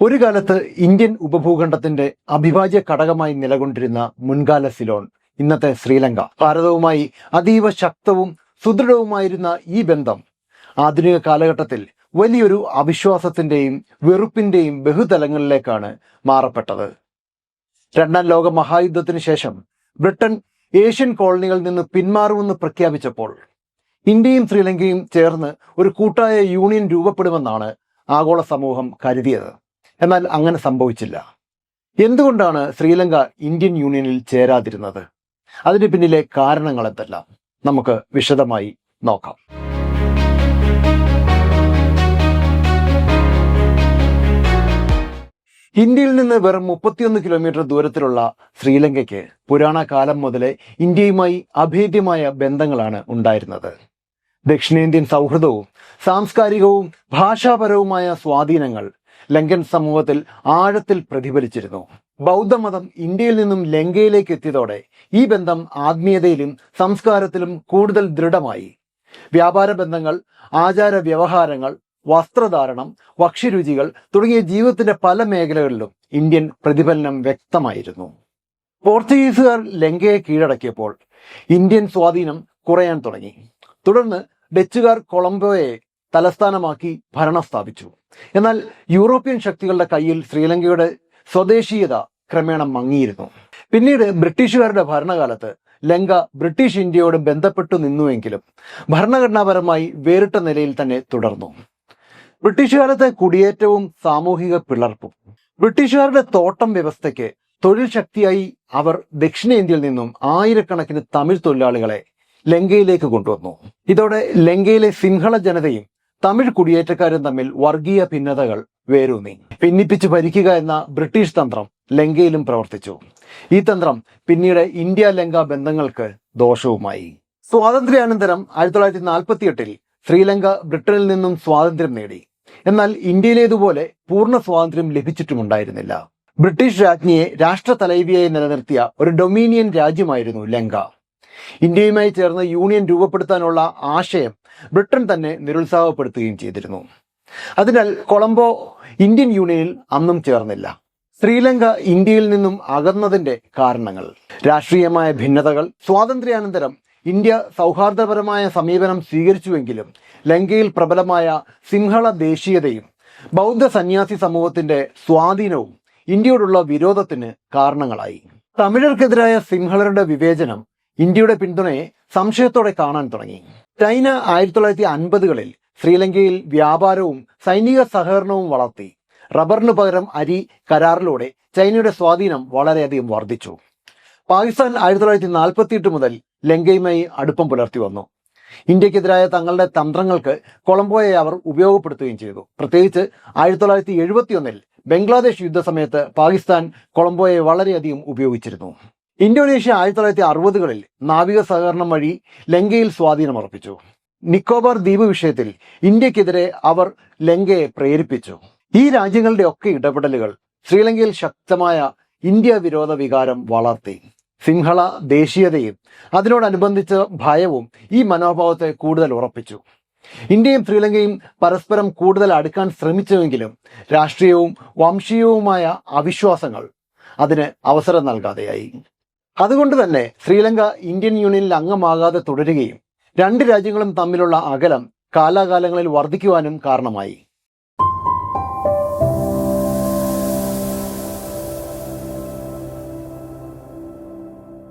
ഒരു കാലത്ത് ഇന്ത്യൻ ഉപഭൂഖണ്ഡത്തിന്റെ അവിഭാജ്യ ഘടകമായി നിലകൊണ്ടിരുന്ന മുൻകാല സിലോൺ ഇന്നത്തെ ശ്രീലങ്ക. ഭാരതവുമായി അതീവ ശക്തവും സുദൃഢവുമായിരുന്ന ഈ ബന്ധം ആധുനിക കാലഘട്ടത്തിൽ വലിയൊരു അവിശ്വാസത്തിന്റെയും വെറുപ്പിന്റെയും ബഹുതലങ്ങളിലേക്കാണ് മാറപ്പെട്ടത്. രണ്ടാം ലോക മഹായുദ്ധത്തിന് ശേഷം ബ്രിട്ടൻ ഏഷ്യൻ കോളനികളിൽ നിന്ന് പിന്മാറുമെന്ന് പ്രഖ്യാപിച്ചപ്പോൾ ഇന്ത്യയും ശ്രീലങ്കയും ചേർന്ന് ഒരു കൂട്ടായ യൂണിയൻ രൂപപ്പെടുമെന്നാണ് ആഗോള സമൂഹം കരുതിയത്. എന്നാൽ അങ്ങനെ സംഭവിച്ചില്ല. എന്തുകൊണ്ടാണ് ശ്രീലങ്ക ഇന്ത്യൻ യൂണിയനിൽ ചേരാതിരുന്നത്? അതിന് പിന്നിലെ കാരണങ്ങൾ എന്തെല്ലാം? നമുക്ക് വിശദമായി നോക്കാം. ഇന്ത്യയിൽ നിന്ന് വെറും മുപ്പത്തിയൊന്ന് കിലോമീറ്റർ ദൂരത്തിലുള്ള ശ്രീലങ്കയ്ക്ക് പുരാണ കാലം മുതലേ ഇന്ത്യയുമായി അഭേദ്യമായ ബന്ധങ്ങളാണ് ഉണ്ടായിരുന്നത്. ദക്ഷിണേന്ത്യൻ സൗഹൃദവും സാംസ്കാരികവും ഭാഷാപരവുമായ സ്വാധീനങ്ങൾ ലങ്കൻ സമൂഹത്തിൽ ആഴത്തിൽ പ്രതിഫലിച്ചിരുന്നു. ബൗദ്ധമതം ഇന്ത്യയിൽ നിന്നും ലങ്കയിലേക്ക് എത്തിയതോടെ ഈ ബന്ധം ആത്മീയതയിലും സംസ്കാരത്തിലും കൂടുതൽ ദൃഢമായി. വ്യാപാര ബന്ധങ്ങൾ ആചാര വ്യവഹാരങ്ങൾ വസ്ത്രധാരണം ഭക്ഷ്യരുചികൾ തുടങ്ങിയ ജീവിതത്തിന്റെ പല മേഖലകളിലും ഇന്ത്യൻ പ്രതിഫലനം വ്യക്തമായിരുന്നു. പോർച്ചുഗീസുകാർ ലങ്കയെ കീഴടക്കിയപ്പോൾ ഇന്ത്യൻ സ്വാധീനം കുറയാൻ തുടങ്ങി. തുടർന്ന് ഡച്ചുകാർ കൊളംബോയെ തലസ്ഥാനമാക്കി ഭരണം സ്ഥാപിച്ചു. എന്നാൽ യൂറോപ്യൻ ശക്തികളുടെ കയ്യിൽ ശ്രീലങ്കയുടെ സ്വദേശീയത ക്രമേണ മങ്ങിയിരുന്നു. പിന്നീട് ബ്രിട്ടീഷുകാരുടെ ഭരണകാലത്ത് ലങ്ക ബ്രിട്ടീഷ് ഇന്ത്യയോട് ബന്ധപ്പെട്ടു നിന്നുവെങ്കിലും ഭരണഘടനാപരമായി വേറിട്ട നിലയിൽ തന്നെ തുടർന്നു. ബ്രിട്ടീഷ് കാലത്തെ കുടിയേറ്റവും സാമൂഹിക പിളർപ്പും ബ്രിട്ടീഷുകാരുടെ തോട്ടം വ്യവസ്ഥയ്ക്ക് തൊഴിൽ ശക്തിയായി അവർ ദക്ഷിണേന്ത്യയിൽ നിന്നും ആയിരക്കണക്കിന് തമിഴ് തൊഴിലാളികളെ ലങ്കയിലേക്ക് കൊണ്ടുവന്നു. ഇതോടെ ലങ്കയിലെ സിംഹള ജനതയും തമിഴ് കുടിയേറ്റക്കാരും തമ്മിൽ വർഗീയ ഭിന്നതകൾ വേരൂന്നി. ഭിന്നിപ്പിച്ച് ഭരിക്കുക എന്ന ബ്രിട്ടീഷ് തന്ത്രം ലങ്കയിലും പ്രവർത്തിച്ചു. ഈ തന്ത്രം പിന്നീട് ഇന്ത്യ ലങ്ക ബന്ധങ്ങൾക്ക് ദോഷവുമായി. സ്വാതന്ത്ര്യാനന്തരം ആയിരത്തി തൊള്ളായിരത്തി നാൽപ്പത്തി എട്ടിൽ ശ്രീലങ്ക ബ്രിട്ടനിൽ നിന്നും സ്വാതന്ത്ര്യം നേടി. എന്നാൽ ഇന്ത്യയിലേതുപോലെ പൂർണ സ്വാതന്ത്ര്യം ലഭിച്ചിട്ടുമുണ്ടായിരുന്നില്ല. ബ്രിട്ടീഷ് രാജ്ഞിയെ രാഷ്ട്ര തലൈവിയായി നിലനിർത്തിയ ഒരു ഡൊമീനിയൻ രാജ്യമായിരുന്നു ലങ്ക. ഇന്ത്യയുമായി ചേർന്ന് യൂണിയൻ രൂപപ്പെടുത്താനുള്ള ആശയം ബ്രിട്ടൻ തന്നെ നിരുത്സാഹപ്പെടുത്തുകയും ചെയ്തിരുന്നു. അതിനാൽ കൊളംബോ ഇന്ത്യൻ യൂണിയനിൽ അന്നും ചേർന്നില്ല. ശ്രീലങ്ക ഇന്ത്യയിൽ നിന്നും അകന്നതിന്റെ കാരണങ്ങൾ രാഷ്ട്രീയമായ ഭിന്നതകൾ സ്വാതന്ത്ര്യാനന്തരം ഇന്ത്യ സൗഹാർദ്ദപരമായ സമീപനം സ്വീകരിച്ചുവെങ്കിലും ലങ്കയിൽ പ്രബലമായ സിംഹള ദേശീയതയും ബൗദ്ധ സന്യാസി സമൂഹത്തിന്റെ സ്വാധീനവും ഇന്ത്യയോടുള്ള വിരോധത്തിന് കാരണങ്ങളായി. തമിഴർക്കെതിരായ സിംഹളരുടെ വിവേചനം ഇന്ത്യയുടെ പിന്തുണയെ സംശയത്തോടെ കാണാൻ തുടങ്ങി. ചൈന ആയിരത്തി തൊള്ളായിരത്തി അൻപതുകളിൽ ശ്രീലങ്കയിൽ വ്യാപാരവും സൈനിക സഹകരണവും വളർത്തി. റബ്ബറിന് പകരം അരി കരാറിലൂടെ ചൈനയുടെ സ്വാധീനം വളരെയധികം വർദ്ധിച്ചു. പാകിസ്ഥാൻ ആയിരത്തി തൊള്ളായിരത്തി നാൽപ്പത്തിയെട്ട് മുതൽ ലങ്കയുമായി അടുപ്പം പുലർത്തി വന്നു. ഇന്ത്യക്കെതിരായ തങ്ങളുടെ തന്ത്രങ്ങൾക്ക് കൊളംബോയെ അവർ ഉപയോഗപ്പെടുത്തുകയും ചെയ്തു. പ്രത്യേകിച്ച് ആയിരത്തി തൊള്ളായിരത്തി എഴുപത്തിയൊന്നിൽ ബംഗ്ലാദേശ് യുദ്ധസമയത്ത് പാകിസ്ഥാൻ കൊളംബോയെ വളരെയധികം ഉപയോഗിച്ചിരുന്നു. ഇന്തോനേഷ്യ ആയിരത്തി തൊള്ളായിരത്തി അറുപതുകളിൽ നാവിക സഹകരണം വഴി ലങ്കയിൽ സ്വാധീനമർപ്പിച്ചു നിക്കോബാർ ദ്വീപ് വിഷയത്തിൽ ഇന്ത്യക്കെതിരെ അവർ ലങ്കയെ പ്രേരിപ്പിച്ചു. ഈ രാജ്യങ്ങളുടെ ഒക്കെ ഇടപെടലുകൾ ശ്രീലങ്കയിൽ ശക്തമായ ഇന്ത്യ വിരോധ വികാരം വളർത്തി. സിംഹള ദേശീയതയും അതിനോടനുബന്ധിച്ച ഭയവും ഈ മനോഭാവത്തെ കൂടുതൽ ഉറപ്പിച്ചു. ഇന്ത്യയും ശ്രീലങ്കയും പരസ്പരം കൂടുതൽ അടുക്കാൻ ശ്രമിച്ചുവെങ്കിലും രാഷ്ട്രീയവും വംശീയവുമായ അവിശ്വാസങ്ങൾ അതിന് അവസരം നൽകാതെയായി. അതുകൊണ്ട് തന്നെ ശ്രീലങ്ക ഇന്ത്യൻ യൂണിയനിൽ അംഗമാകാതെ തുടരുകയും രണ്ട് രാജ്യങ്ങളും തമ്മിലുള്ള അകലം കാലാകാലങ്ങളിൽ വർദ്ധിക്കുവാനും കാരണമായി.